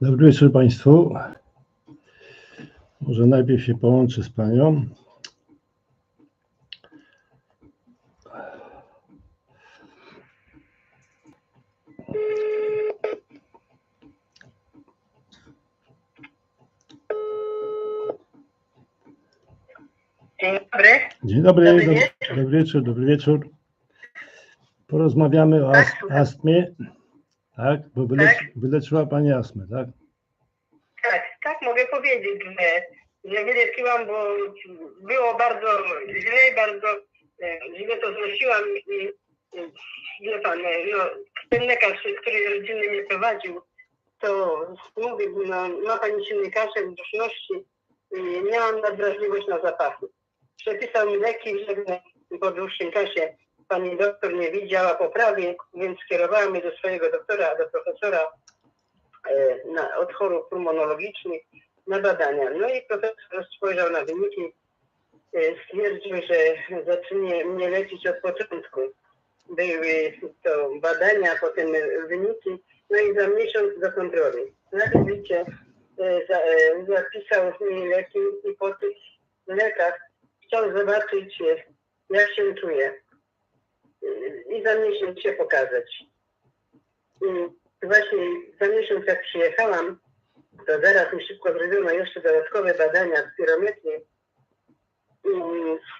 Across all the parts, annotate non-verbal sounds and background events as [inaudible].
Dobry wieczór Państwu. Może najpierw się połączę z Panią. Dzień dobry. Dzień dobry, Dobry dobry, wieczór. dobry wieczór, dobry wieczór. Porozmawiamy o słucham. astmie, tak? Bo wylecz, Tak. wyleczyła Pani astmę, tak? Tak, tak mogę powiedzieć, że, że wyleczyłam, bo było bardzo źle, bardzo e, źle to znosiłam i wie pan, e, no, ten lekarz, który rodzinny mnie prowadził, to mówił, no, ma pani silny kaszel, duszności i miałam nadwrażliwość na zapachy. Przepisał mi leki, żeby po dłuższym czasie pani doktor nie widziała poprawy, więc skierowała mnie do swojego doktora, do profesora e, na, od chorób pulmonologicznych na badania. No i profesor spojrzał na wyniki, e, stwierdził, że zacznie mnie leczyć od początku. Były to badania, potem wyniki, no i za miesiąc do kontroli. Mianowicie e, za, zapisał mi leki i po tych lekach chciał zobaczyć, jak się czuję. I za miesiąc się pokazać. Właśnie za miesiąc jak przyjechałam, to zaraz mi szybko zrobiono jeszcze dodatkowe badania spirometrii i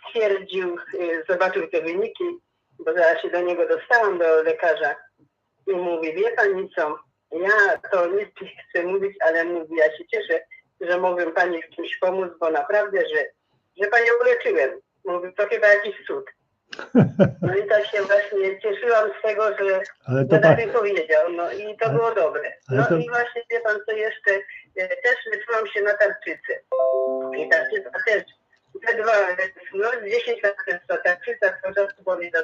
stwierdził, y, zobaczył te wyniki, bo zaraz się do niego dostałam, do lekarza i mówi, wie pani co, ja to nic nie [laughs] chcę mówić, ale mówi, ja się cieszę, że mogłem pani w czymś pomóc, bo naprawdę, że, że panią uleczyłem. Mówi, to chyba jakiś cud. No i tak się właśnie cieszyłam z tego, że Ale to tak pa, powiedział, no i to Ale- było dobre. No to- i właśnie wie pan co jeszcze, e, też leczyłam się na tarczycy. I tarczyca też, te dwa, no 10 lat ta tarczyca czas boli za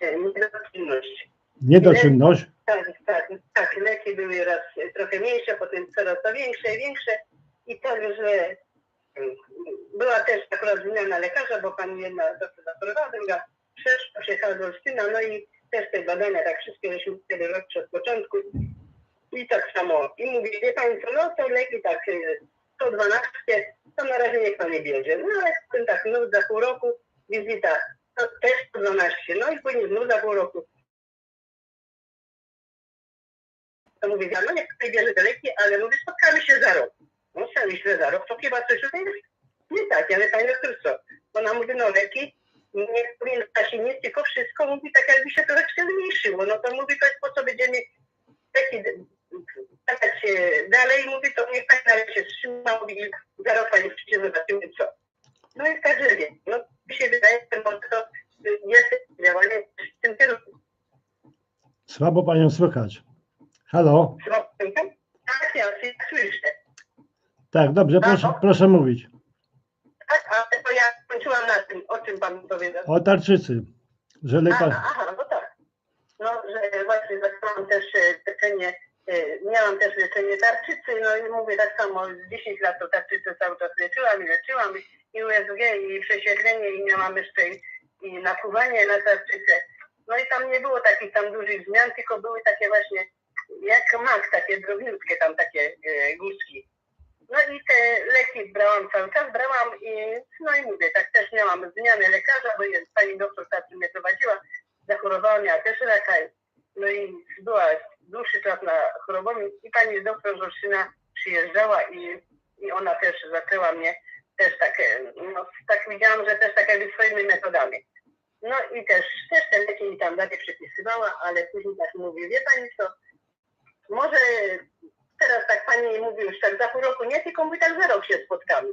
e, niedoczynność. niedoczynność, Tak, tak, tak, leki były raz trochę mniejsze, potem coraz to większe i większe. I także mm, była też akurat zmiana lekarza, bo pani jedna doktor zaprowadziła, druga przeszła, przyjechała do Olsztyna, no i też te badania, tak wszystkie żeśmy wtedy robić od początku i tak samo. I mówi, wie pani co, no to leki tak e, 112, to na razie niech pan nie bierze. No ale potem tak, no za pół roku wizyta, to też 112, no i później znów za pół roku to mówię, no niech tutaj bierze te leki, ale mówię, spotkamy się za rok. No co, myślę za rok, to chyba coś tutaj jest nie tak, ale pani doktor co? Ona mówi, no leki, nie powinna się nie tylko wszystko, mówi, tak jakby się trochę zmniejszyło. No to mówi, to jest po co będziemy leki dawać dalej, mówi, to niech pani dalej się trzyma, mówi, za rok pani przyjdzie, zobaczymy co. No i także wiem, no mi się wydaje, że może to jest działanie w tym kierunku. słabo Panią słychać. Halo? Tak, ja się słyszę. Tak, dobrze, proszę, proszę mówić. Tak, ale to ja skończyłam na tym, o czym O tarczycy, że lekarz, Aha, aha, no tak. No, że właśnie zaczęłam też e, leczenie, e, miałam też leczenie tarczycy, no i mówię tak samo, z 10 lat to tarczycę cały czas leczyłam i leczyłam i USG i prześwietlenie i miałam jeszcze i, i napływanie na tarczycę. No i tam nie było takich tam dużych zmian, tylko były takie właśnie jak mak, takie drobniutkie tam takie e, guzki. No i te leki brałam cały czas, brałam i no i mówię, tak też miałam zmianę lekarza, bo jest pani doktor co mnie prowadziła, zachorowała, miała też raka, no i była dłuższy czas na chorobą i pani doktor Żorszyna przyjeżdżała i, i ona też zaczęła mnie też tak, e, no tak widziałam, że też tak jakby swoimi metodami. No i też, też te leki mi tam dalej przepisywała, ale później tak mówi, wie pani co, może teraz tak pani mówi już tak za pół roku, nie, tylko mówi tak za rok się spotkamy.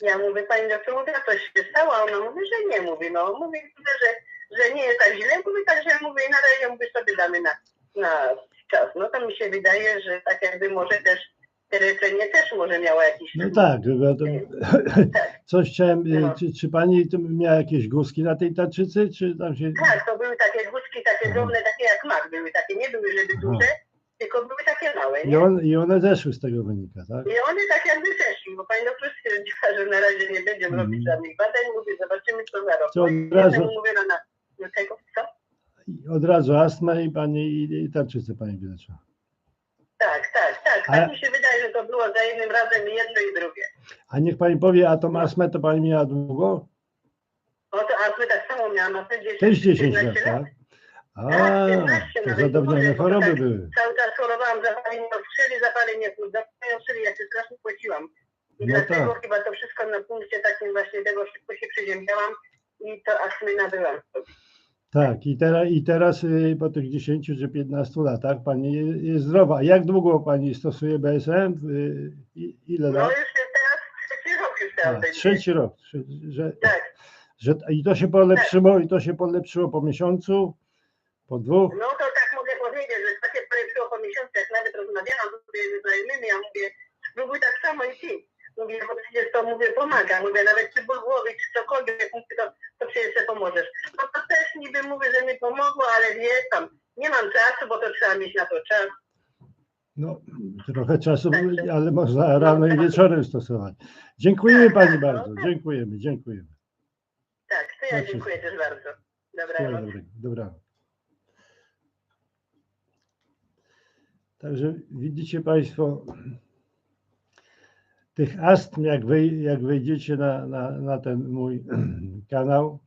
Ja mówię, pani doktor, mówię, a coś się stało? A ona mówi, że nie, mówi, no, mówi, że, że nie jest tak źle, mówi tak, że mówię, na razie mówię sobie damy na, na czas. No to mi się wydaje, że tak jakby może też te leczenie też może miało jakiś no tak, to, Tak. coś chciałem, No. czy, czy Pani miała jakieś guzki na tej tarczycy, czy tam się... Tak, to były takie guzki, takie drobne, takie jak mak były, takie nie były, żeby duże, tylko były małe, I, on, I one zeszły z tego wynika, tak? I one tak jakby zeszli, bo pani doktor stwierdziła, że na razie nie będziemy Mhm. robić żadnych badań, mówię, zobaczymy co za rok. No od razu- potem mówię na, na, na tego, co? I od razu astma i Pani i, i tarczycę Pani wyleczyła. Tak, tak, tak. A- tak mi się wydaje, że to było za jednym razem i jedno i drugie. A niech pani powie, a tą astmę to pani miała długo? O to astmę tak samo miałam, a wtedy Też 10 lat, 15 tak? A, [laughs] Tak, 15 to zadawnione choroby tak- były. Cały czas chorowałam zapalenie oskrzeli, zapalenie oskrzeli, ja się strasznie płaciłam. I No dlatego tak. chyba to wszystko na punkcie takim właśnie tego szybko się przeziębiałam i to astmy nabyłam. Tak, i teraz, i teraz y, po tych 10 czy 15 latach pani je- jest zdrowa. A Jak długo pani stosuje BSM? Y, Ile No lat? już jest teraz trzeci rok już A, teraz będzie. trzeci rok. Że, Tak. że, I to się polepszyło, i to się polepszyło po miesiącu, po dwóch. No to tak mogę powiedzieć, że takie polepszyło po miesiącu, jak nawet rozmawiałam sobie ze znajomymi, ja mówię, spróbuj tak samo i ty. Mówię, bo przecież to mówię, pomaga. Mówię, nawet czy ból głowy, czy cokolwiek, mówię, to, to przecież pomożesz. No to też niby mówię, że mi pomogło, ale wie tam, nie mam czasu, bo to trzeba mieć na to czas. No, trochę czasu, Także- ale można rano i wieczorem stosować. Dziękujemy pani bardzo. Dziękujemy, dziękujemy. Tak, to ja Dobrze. dziękuję też bardzo. Dobranoc. Także widzicie Państwo, tych astm, jak, wy, jak wejdziecie na, na, na ten mój [clears throat] kanał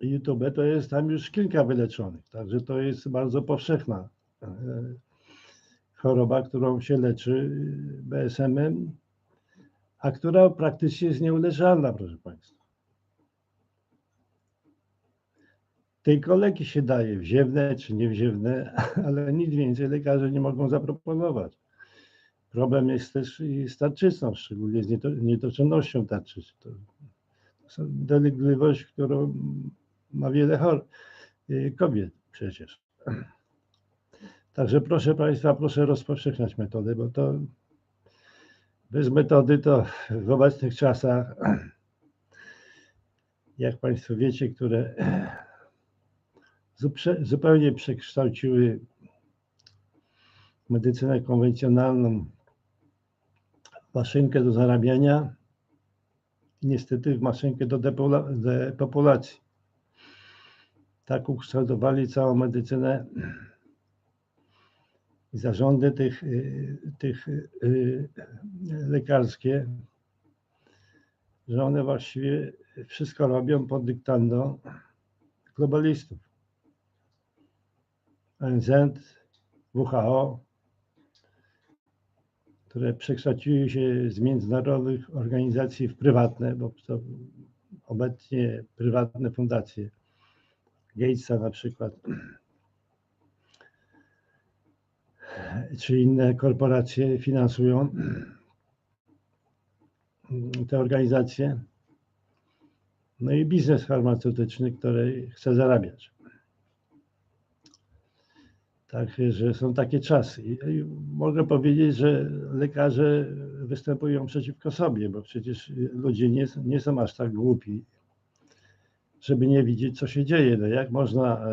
YouTube, to jest tam już kilka wyleczonych. Także to jest bardzo powszechna e, choroba, którą się leczy BSM-em, a która praktycznie jest nieuleczalna, proszę Państwa. Tylko leki się daje, wziewne czy niewziewne, [laughs] ale nic więcej lekarze nie mogą zaproponować. Problem jest też i z tarczycą, szczególnie z nieto, nietoczynnością tarczycy. To, dolegliwość, którą ma wiele chor- y, kobiet przecież. [clears throat] Także proszę Państwa, proszę rozpowszechniać metodę, bo to bez metody to w obecnych czasach, [clears throat] jak Państwo wiecie, które [clears throat] zupełnie przekształciły medycynę konwencjonalną w maszynkę do zarabiania i niestety w maszynkę do depopulacji. Tak ukształtowali całą medycynę i zarządy tych, y, tych y, lekarskie, że one właściwie wszystko robią pod dyktando globalistów. ONZ, WHO, które przekształciły się z międzynarodowych organizacji w prywatne, bo to obecnie prywatne fundacje Gatesa na przykład, czy inne korporacje finansują te organizacje. No i biznes farmaceutyczny, który chce zarabiać. Także są takie czasy. I mogę powiedzieć, że lekarze występują przeciwko sobie, bo przecież ludzie nie, nie są aż tak głupi, żeby nie widzieć, co się dzieje. No jak można e,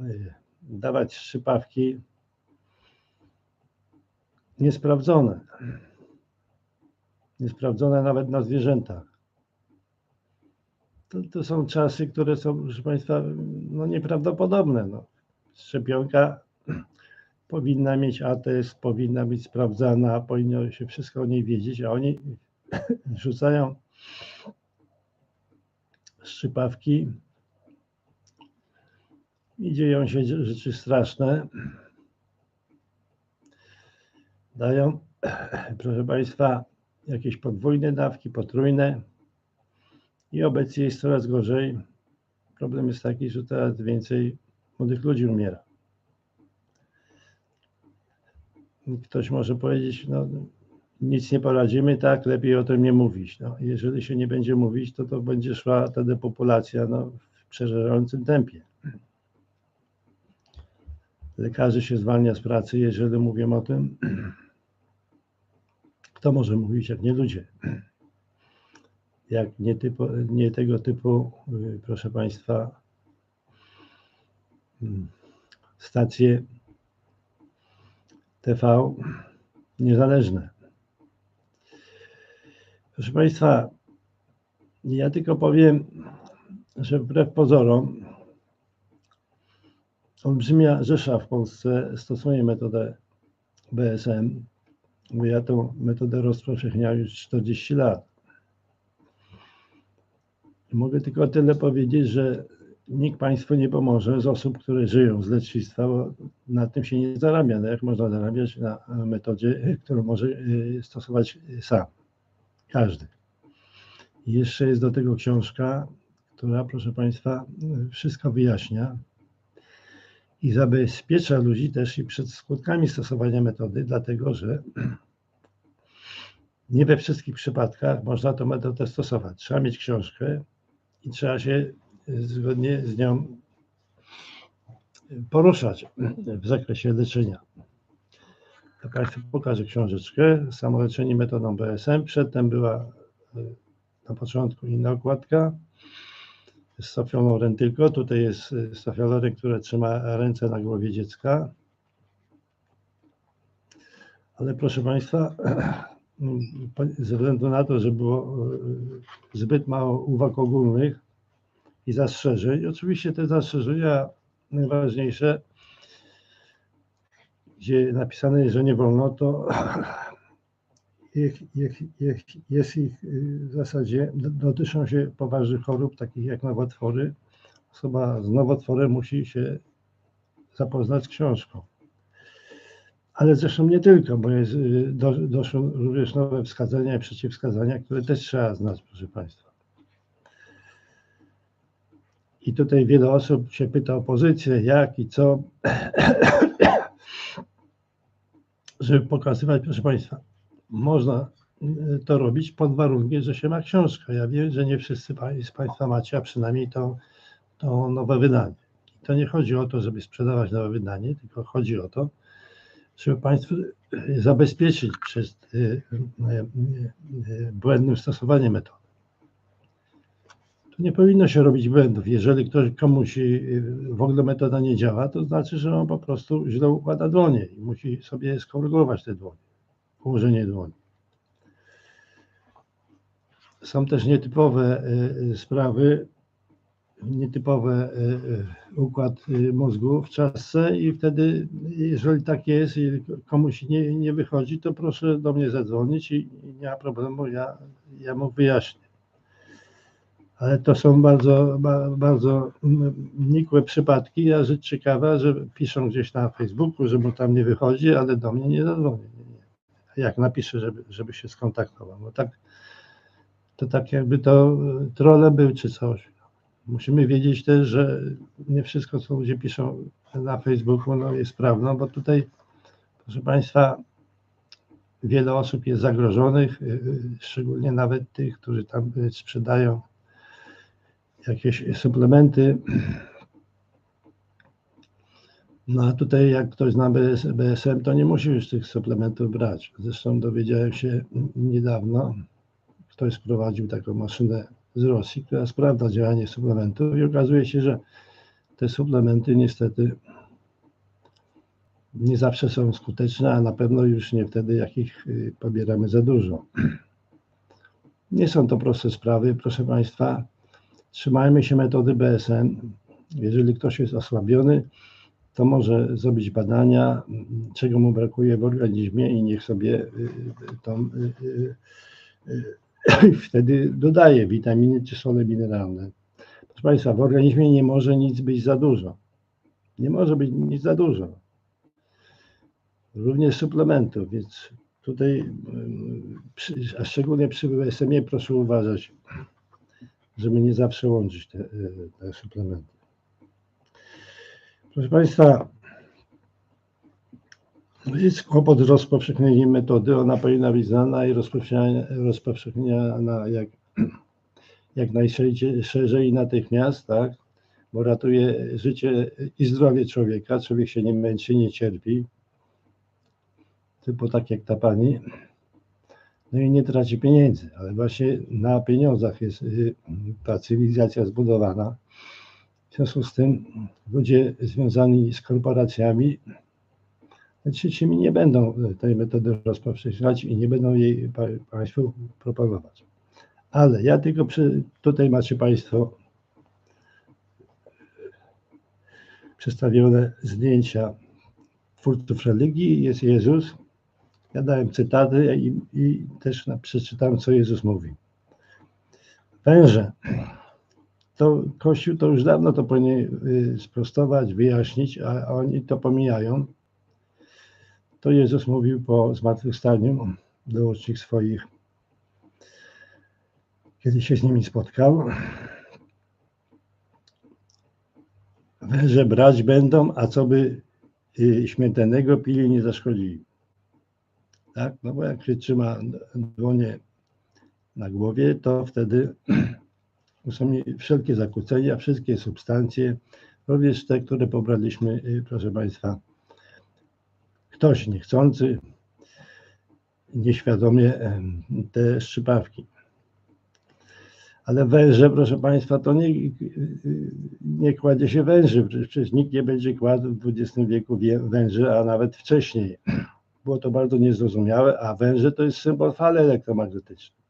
e, dawać szczypawki niesprawdzone, niesprawdzone nawet na zwierzętach. To, to są czasy, które są, proszę Państwa, no nieprawdopodobne. No. Szczepionka [clears throat] powinna mieć atest, powinna być sprawdzana, powinno się wszystko o niej wiedzieć, a oni [clears throat] rzucają szczypawki i dzieją się rzeczy straszne. Dają, [clears throat] proszę Państwa, jakieś podwójne dawki, potrójne i obecnie jest coraz gorzej. Problem jest taki, że coraz więcej młodych ludzi umiera. Ktoś może powiedzieć, no nic nie poradzimy, tak, lepiej o tym nie mówić. No, jeżeli się nie będzie mówić, to to będzie szła ta depopulacja no, w przerażającym tempie. Lekarzy się zwalnia z pracy, jeżeli mówią o tym. Kto może mówić, jak nie ludzie? Jak nie, typu, nie tego typu, y, proszę Państwa, stacje TV niezależne. Proszę Państwa, ja tylko powiem, że wbrew pozorom olbrzymia rzesza w Polsce stosuje metodę BSM, bo ja tą metodę rozpowszechniałem już 40 lat. Mogę tylko tyle powiedzieć, że nikt Państwu nie pomoże z osób, które żyją z lecznictwa, bo na tym się nie zarabia. No jak można zarabiać na metodzie, którą może y, stosować sam? Każdy. I jeszcze jest do tego książka, która, proszę Państwa, wszystko wyjaśnia i zabezpiecza ludzi też i przed skutkami stosowania metody, dlatego że [clears throat] nie we wszystkich przypadkach można tę metodę stosować. Trzeba mieć książkę i trzeba się zgodnie z nią poruszać w zakresie leczenia. To Państwu pokażę książeczkę. Samoleczenie metodą BSM. Przedtem była y, na początku inna okładka z Sofią tylko. Tutaj jest y, Sofia Loren, która trzyma ręce na głowie dziecka. Ale proszę Państwa, [clears throat] ze względu na to, że było y, zbyt mało uwag ogólnych i zastrzeżeń, oczywiście te zastrzeżenia najważniejsze, gdzie napisane jest, że nie wolno, to ich, ich, ich, jest ich y, w zasadzie, dotyczą się poważnych chorób, takich jak nowotwory. Osoba z nowotworem musi się zapoznać z książką. Ale zresztą nie tylko, bo jest, y, do, doszły również nowe wskazania i przeciwwskazania, które też trzeba znać, proszę Państwa. I tutaj wiele osób się pyta o pozycję, jak i co, [clears throat] żeby pokazywać, proszę Państwa, można y, to robić pod warunkiem, że się ma książkę. Ja wiem, że nie wszyscy z Państwa macie, a przynajmniej to, to nowe wydanie. To nie chodzi o to, żeby sprzedawać nowe wydanie, tylko chodzi o to, żeby Państwu zabezpieczyć przed y, y, błędnym stosowaniem metody. Nie powinno się robić błędów. Jeżeli ktoś komuś w ogóle metoda nie działa, to znaczy, że on po prostu źle układa dłonie i musi sobie skorygować te dłonie położenie dłoni. Są też nietypowe y, sprawy, nietypowy układ y, mózgu w czasce i wtedy, jeżeli tak jest i komuś nie, nie wychodzi, to proszę do mnie zadzwonić i nie ma problemu, ja, ja mu wyjaśnię. Ale to są bardzo, bardzo nikłe przypadki. Ja rzecz ciekawa, że piszą gdzieś na Facebooku, że mu tam nie wychodzi, ale do mnie nie zadzwoni jak napiszę, żeby, żeby się skontaktował. No tak, to tak jakby to e, trole był czy coś. Musimy wiedzieć też, że nie wszystko, co ludzie piszą na Facebooku, no jest prawdą, bo tutaj, proszę Państwa, wiele osób jest zagrożonych, e, e, szczególnie nawet tych, którzy tam sprzedają jakieś suplementy no a tutaj jak ktoś zna BSM, to nie musi już tych suplementów brać. Zresztą dowiedziałem się niedawno, ktoś sprowadził taką maszynę z Rosji, która sprawdza działanie suplementów i okazuje się, że te suplementy niestety nie zawsze są skuteczne, a na pewno już nie wtedy, jak ich y, pobieramy za dużo. Nie są to proste sprawy, proszę Państwa. Trzymajmy się metody BSM. Jeżeli ktoś jest osłabiony, to może zrobić badania, czego mu brakuje w organizmie i niech sobie y, y, y, [coughs] wtedy dodaje witaminy czy sole mineralne. Proszę Państwa, w organizmie nie może nic być za dużo. Nie może być nic za dużo. Również suplementów, więc tutaj, a szczególnie przy WSM-ie proszę uważać, żeby nie zawsze łączyć te, te suplementy. Proszę Państwa, jest kłopot z rozpowszechnieniem metody. Ona powinna być znana i rozpowszechniana jak, [clears throat] jak najszerzej natychmiast, tak? bo ratuje życie i zdrowie człowieka. Człowiek się nie męczy, nie cierpi. Typu tak jak ta pani. No i nie traci pieniędzy, ale właśnie na pieniądzach jest y, ta cywilizacja zbudowana. W związku z tym ludzie związani z korporacjami trzecimi nie będą tej metody rozpowszechniać i nie będą jej Państwu propagować. Ale ja tylko przy, tutaj macie Państwo przedstawione zdjęcia twórców religii. Jest Jezus, Ja dałem cytaty i, i też przeczytałem, co Jezus mówi. Węże. To Kościół to już dawno to powinien y, sprostować, wyjaśnić, a oni to pomijają. To Jezus mówił po zmartwychwstaniu do uczniów swoich, kiedy się z nimi spotkał. Węże brać będą, a co by y, śmiertelnego pili nie zaszkodzili. Tak? No bo jak się trzyma dłonie na głowie, to wtedy [clears throat] są wszelkie zakłócenia, wszystkie substancje, również te, które pobraliśmy, y, proszę Państwa, ktoś niechcący, nieświadomie te szczypawki. Ale węże, proszę Państwa, to nie, y, nie kładzie się węży. Przecież, nikt nie będzie kładł w XX wieku wie- węży, a nawet wcześniej. [clears throat] Było to bardzo niezrozumiałe, a węże to jest symbol fali elektromagnetycznej.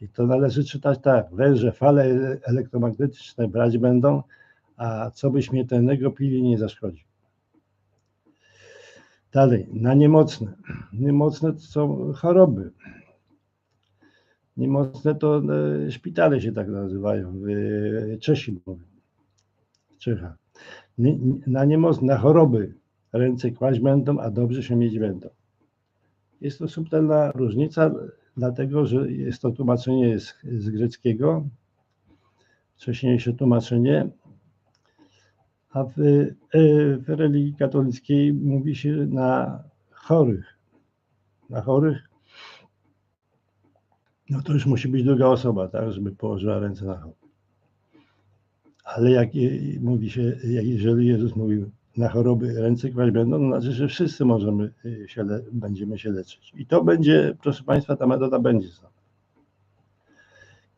I to należy czytać tak. Węże fale ele- elektromagnetyczne brać będą, a co by śmiertelnego pili nie zaszkodzi. Dalej, na niemocne. Niemocne to są choroby. Niemocne to e, szpitale się tak nazywają. e, Czesi mówią. W Czechach. Na niemocne, na choroby ręce kłaść będą, a dobrze się mieć będą. Jest to subtelna różnica, dlatego że jest to tłumaczenie z, z greckiego, wcześniejsze tłumaczenie, a w, e, w religii katolickiej mówi się na chorych. Na chorych. No to już musi być druga osoba, tak, żeby położyła ręce na chorych. Ale jak mówi się, jak jeżeli Jezus mówił na choroby ręce kłaść będą, to znaczy, że wszyscy możemy y, się, będziemy się leczyć. I to będzie, proszę Państwa, ta metoda będzie znana.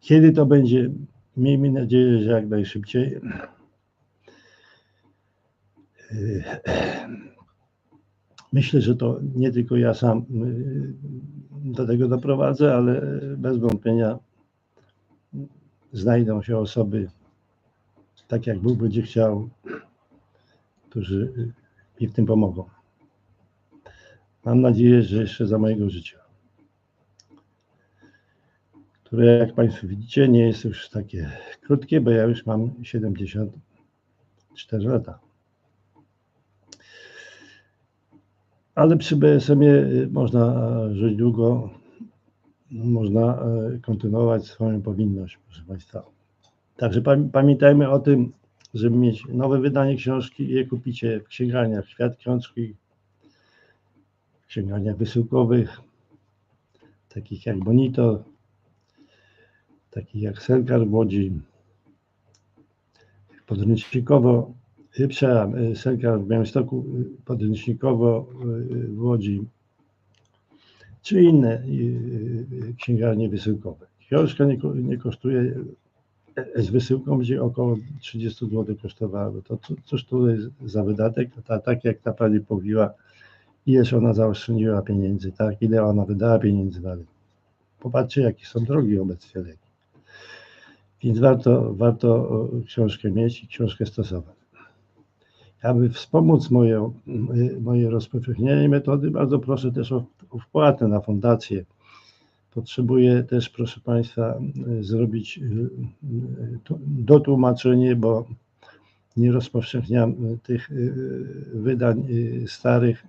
Kiedy to będzie? Miejmy nadzieję, że jak najszybciej. Y, Myślę, że to nie tylko ja sam y, do tego doprowadzę, ale bez wątpienia znajdą się osoby, tak jak Bóg będzie chciał, którzy mi w tym pomogą. Mam nadzieję, że jeszcze za mojego życia, które jak Państwo widzicie nie jest już takie krótkie, bo ja już mam 74 lata. Ale przy BSM-ie y, można żyć długo, można e, kontynuować swoją powinność, proszę Państwa. Także pam- pamiętajmy o tym, żeby mieć nowe wydanie książki i je kupicie w księgarniach Świat Książki, w księgarniach wysyłkowych, takich jak Bonito, takich jak Selkar w Łodzi, podręcznikowo, y, przepraszam, y, Selkar w Białymstoku, y, podręcznikowo w Łodzi, czy inne księgarnie wysyłkowe. Książka nie, nie kosztuje z wysyłką będzie około 30 zł kosztowała. To cóż to jest za wydatek? Ta, tak jak ta pani mówiła, ileż ona zaoszczędziła pieniędzy, tak? Ile ona wydała pieniędzy dalej. Popatrzcie, jakie są drogi obecnie leki. Więc warto, warto książkę mieć i książkę stosować. Aby wspomóc moje, moje rozpowszechnienie metody, bardzo proszę też o wpłatę na fundację. Potrzebuję też, proszę Państwa, y, zrobić y, y, dotłumaczenie, bo nie rozpowszechniam tych wydań starych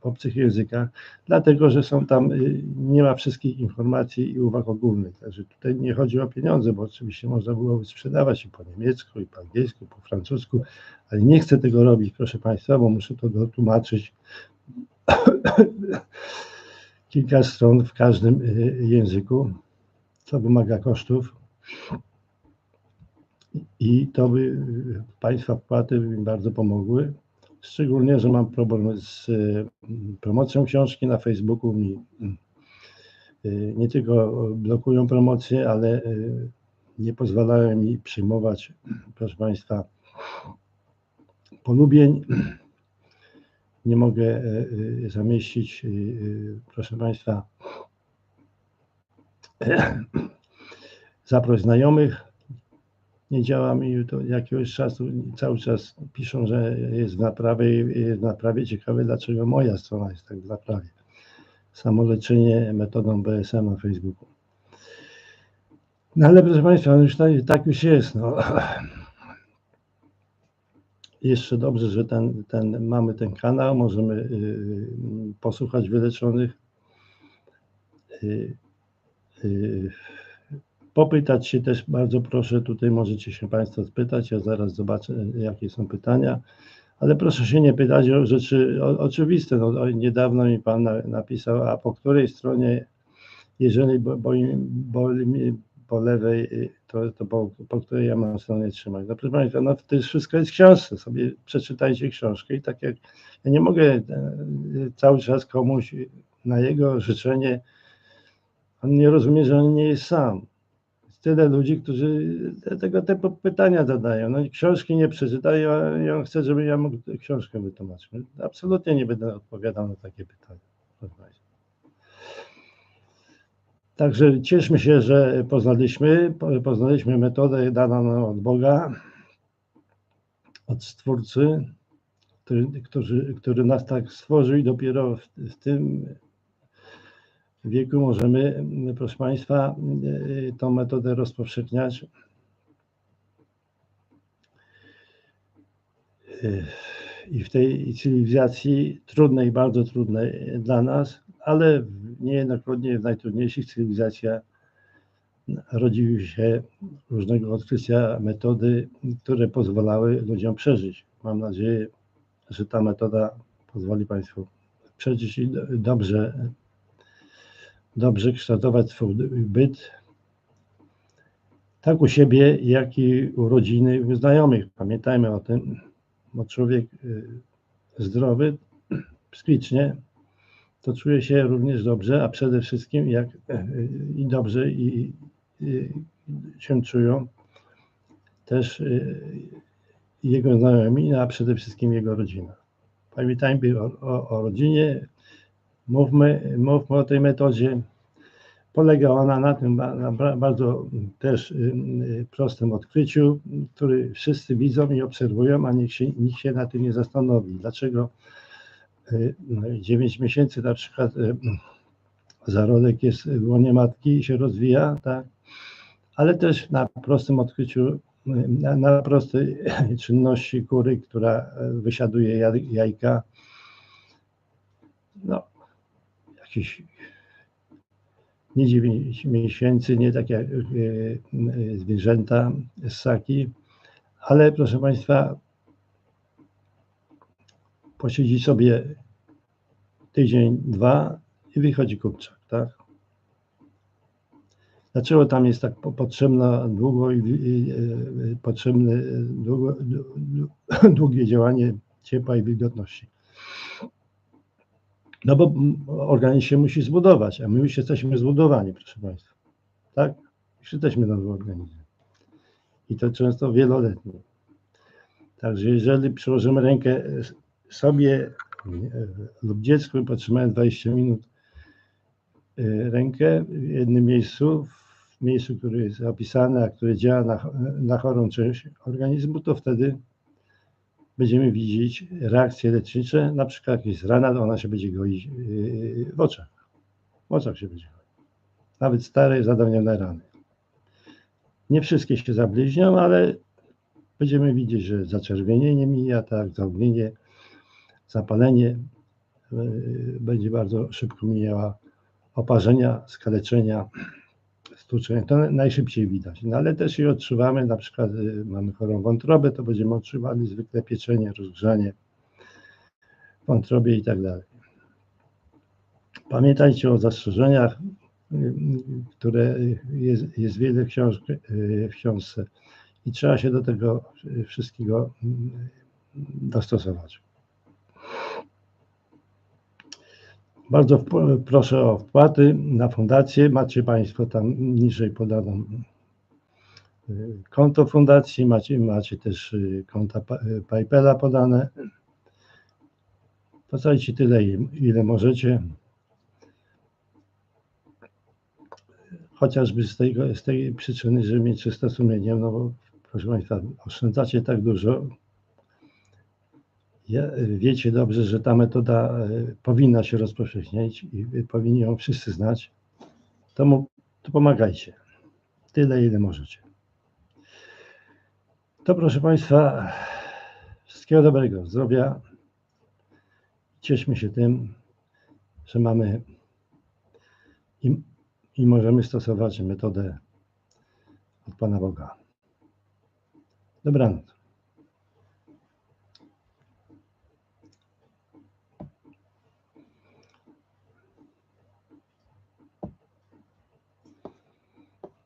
w obcych językach, dlatego że są tam, nie ma wszystkich informacji i uwag ogólnych. Także tutaj nie chodzi o pieniądze, bo oczywiście można byłoby sprzedawać i po niemiecku, i po angielsku, po francusku, ale nie chcę tego robić, proszę Państwa, bo muszę to dotłumaczyć [coughs] kilka stron w każdym y, języku, co wymaga kosztów. I to by y, Państwa wpłaty mi bardzo pomogły. Szczególnie, że mam problem z y, promocją książki na Facebooku. Mi nie tylko blokują promocję, ale nie pozwalają mi przyjmować, proszę Państwa, polubień. Nie mogę y, y, zamieścić, y, proszę Państwa, [clears throat] zaproś znajomych. Nie działa mi to jakiegoś czasu, cały czas piszą, że jest w naprawie, jest w naprawie. Ciekawe, dlaczego moja strona jest tak w naprawie. samoleczenie metodą BSM na Facebooku. No ale proszę Państwa, no już tak, tak już jest. No. [clears throat] Jeszcze dobrze, że ten, ten, mamy ten kanał, możemy y, posłuchać wyleczonych, y, y, popytać się też bardzo proszę, tutaj możecie się Państwo spytać, ja zaraz zobaczę jakie są pytania, ale proszę się nie pytać o rzeczy o, oczywiste. No, niedawno mi Pan na, napisał, a po której stronie, jeżeli bo, boli, boli po lewej, y, to, to po, po której ja mam stronie trzymać. No proszę Państwa, no to jest wszystko jest w książce, sobie przeczytajcie książkę i tak jak ja nie mogę e, cały czas komuś na jego życzenie, on nie rozumie, że on nie jest sam. Jest tyle ludzi, którzy tego typu pytania zadają. No książki nie przeczytają, a ja chcę, żeby ja mógł książkę wytłumaczyć. Absolutnie nie będę odpowiadał na takie pytania. Proszę Państwa. Także cieszmy się, że poznaliśmy, poznaliśmy metodę daną nam od Boga, od Stwórcy, który, który, który nas tak stworzył i dopiero w, w tym wieku możemy, proszę Państwa, tą metodę rozpowszechniać. I w tej cywilizacji trudnej, bardzo trudnej dla nas, ale niejednokrotnie w najtrudniejszych cywilizacjach rodziły się różnego odkrycia metody, które pozwalały ludziom przeżyć. Mam nadzieję, że ta metoda pozwoli Państwu przeżyć i dobrze, dobrze kształtować swój byt, tak u siebie, jak i u rodziny, u znajomych. Pamiętajmy o tym, bo człowiek zdrowy, psychicznie, to czuje się również dobrze, a przede wszystkim jak i dobrze i, i się czują też jego znajomi, a przede wszystkim jego rodzina. Pamiętajmy o, o, o rodzinie, mówmy, mówmy o tej metodzie. Polega ona na tym na bardzo też prostym odkryciu, który wszyscy widzą i obserwują, a nikt się, nikt się na tym nie zastanowi. Dlaczego 9 miesięcy na przykład zarodek jest w łonie matki i się rozwija, tak? ale też na prostym odkryciu, na, na prostej [laughs] czynności kury, która wysiaduje jajka, no, jakieś nie 9 miesięcy, nie tak jak zwierzęta, ssaki, ale proszę Państwa, posiedzi sobie tydzień, dwa i wychodzi kurczak, tak? Dlaczego tam jest tak potrzebna długo i, i, i potrzebne długo, długie działanie ciepła i wilgotności? No bo organizm się musi zbudować, a my już jesteśmy zbudowani, proszę Państwa. Tak? Już jesteśmy nowym organizmem. I to często wieloletni. Także jeżeli przyłożymy rękę sobie lub dziecku potrzymałem 20 minut rękę w jednym miejscu, w miejscu, które jest opisane, a które działa na, na chorą część organizmu, to wtedy będziemy widzieć reakcje lecznicze, na przykład jak jest rana, to ona się będzie goić w oczach. W oczach się będzie goić. Nawet stare, zadawnione rany. Nie wszystkie się zabliźnią, ale będziemy widzieć, że zaczerwienienie mija, tak, zaognienie, zapalenie będzie bardzo szybko mijała oparzenia, skaleczenia, stłuczenia. To najszybciej widać. No ale też i odczuwamy, na przykład mamy chorą wątrobę, to będziemy odczuwali zwykle pieczenie, rozgrzanie wątrobie i tak dalej. Pamiętajcie o zastrzeżeniach, które jest, jest wiele w, książ w książce i trzeba się do tego wszystkiego dostosować. Bardzo proszę o wpłaty na fundację. Macie Państwo tam niżej podaną konto fundacji, macie, macie też konta PayPala podane. Płacajcie tyle, ile możecie. Chociażby z tej, z tej przyczyny, żeby mieć czyste sumienie, no bo proszę Państwa, oszczędzacie tak dużo, wiecie dobrze, że ta metoda e, powinna się rozpowszechniać i wy powinni ją wszyscy znać. To, mu, to pomagajcie. Tyle, ile możecie. To proszę Państwa, wszystkiego dobrego, zdrowia. Cieszmy się tym, że mamy i, i możemy stosować metodę od Pana Boga. Dobranoc.